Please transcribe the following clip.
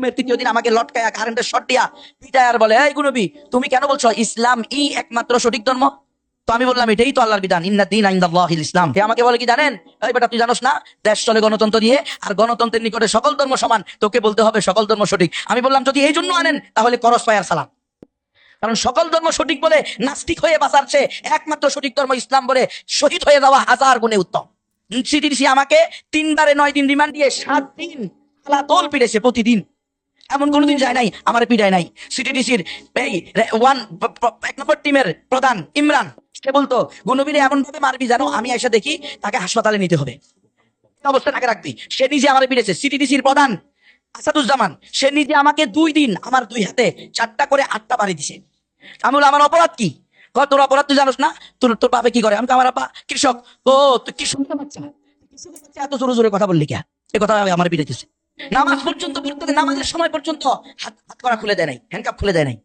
হুকুমের তৃতীয় দিন আমাকে লটকায়া কারেন্টের শট দিয়া পিটায় আর বলে, এই গুনবি, তুমি কেন বলছো ইসলাম ই একমাত্র সঠিক ধর্ম? তো আমি বললাম, এটাই তো আল্লাহর বিধান, ইন্না দিন আইন্দাল্লাহিল ইসলাম সে আমাকে বলে, কি জানেন? এই বেটা, তুই জানোস না, দেশ চলে গণতন্ত্র দিয়ে আর গণতন্ত্রের নিকটে সকল ধর্ম সমান, তোকে বলতে হবে সকল ধর্ম সঠিক। আমি বললাম, যদি এই জন্য আনেন, তাহলে করস পায়ার সালাম। কারণ সকল ধর্ম সঠিক বলে নাস্তিক হয়ে বাঁচার চেয়ে একমাত্র সঠিক ধর্ম ইসলাম বলে শহীদ হয়ে যাওয়া হাজার গুণে উত্তম। সিটিডিসি আমাকে তিনবারে নয় দিন রিমান্ড দিয়ে সাত দিন তোল পিড়েছে প্রতিদিন। এমন কোনোদিন যায় নাই আমার পিড়ায় নাই। সিটিডিসির এই ওয়ান এক নম্বর টিমের প্রধান ইমরান সে বলতো গুনবীরে এমন ভাবে মারবি জানো আমি এসে দেখি তাকে হাসপাতালে নিতে হবে। অবস্থা তাকে রাখবি। সে নিজে আমার পিড়েছে সিটিডিসির প্রধান আসাদুজ্জামান সে নিজে আমাকে দুই দিন আমার দুই হাতে চারটা করে আটটা বাড়ি দিছে। আমি বললাম আমার অপরাধ কি? তোর অপরাধ তুই জানোস না? তোর তোর বাপে কি করে? আমি আমার আপা কৃষক। ও তুই কৃষক? বাচ্চা। কৃষকের বাচ্চা এত জোরে জোরে কথা বললি কে? এ কথা আমার পিড়েছে নামাজ পর্যন্ত পড়তে নামাজের সময় পর্যন্ত হাত হাত করা খুলে দেয় নাই হ্যান্ডকাপ খুলে দেয় নাই।